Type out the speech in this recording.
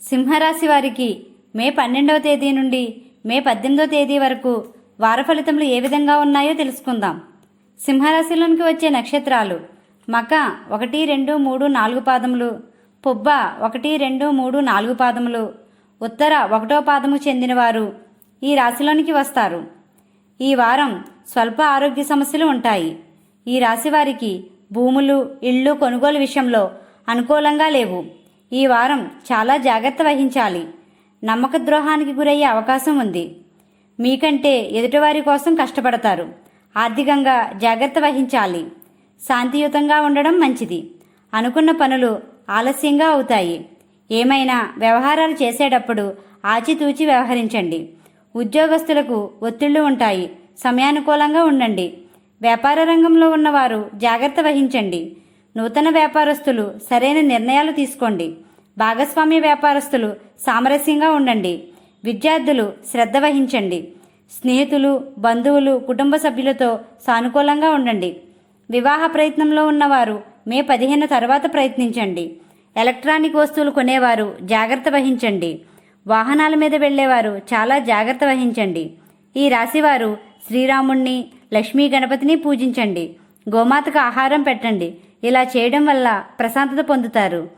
సింహరాశి వారికి మే పన్నెండవ తేదీ నుండి మే పద్దెనిమిదవ తేదీ వరకు వార ఫలితములు ఏ విధంగా ఉన్నాయో తెలుసుకుందాం. సింహరాశిలోనికి వచ్చే నక్షత్రాలు మక ఒకటి రెండు మూడు నాలుగు పాదములు పుబ్బ ఒకటి రెండు మూడు నాలుగు పాదములు ఉత్తర ఒకటో పాదము చెందినవారు ఈ రాశిలోనికి వస్తారు. ఈ వారం స్వల్ప ఆరోగ్య సమస్యలు ఉంటాయి. ఈ రాశి వారికి భూములు ఇళ్ళు కొనుగోలు విషయంలో అనుకూలంగా లేవు. ఈ వారం చాలా జాగ్రత్త వహించాలి. నమ్మక ద్రోహానికి గురయ్యే అవకాశం ఉంది. మీకంటే ఎదుటివారి కోసం కష్టపడతారు. ఆర్థికంగా జాగ్రత్త వహించాలి. శాంతియుతంగా ఉండడం మంచిది. అనుకున్న పనులు ఆలస్యంగా అవుతాయి. ఏమైనా వ్యవహారాలు చేసేటప్పుడు ఆచితూచి వ్యవహరించండి. ఉద్యోగస్తులకు ఒత్తిళ్ళు ఉంటాయి. సమయానుకూలంగా ఉండండి. వ్యాపార రంగంలో ఉన్నవారు జాగ్రత్త వహించండి. నూతన వ్యాపారస్తులు సరైన నిర్ణయాలు తీసుకోండి. భాగస్వామ్య వ్యాపారస్తులు సామరస్యంగా ఉండండి. విద్యార్థులు శ్రద్ధ వహించండి. స్నేహితులు బంధువులు కుటుంబ సభ్యులతో సానుకూలంగా ఉండండి. వివాహ ప్రయత్నంలో ఉన్నవారు మే పదిహేను తర్వాత ప్రయత్నించండి. ఎలక్ట్రానిక్ వస్తువులు కొనేవారు జాగ్రత్త వహించండి. వాహనాల మీద వెళ్ళేవారు చాలా జాగ్రత్త వహించండి. ఈ రాశివారు శ్రీరాముణ్ణి లక్ష్మీ గణపతిని పూజించండి. గోమాతకు ఆహారం పెట్టండి. ఇలా చేయడం వల్ల ప్రశాంతత పొందుతారు.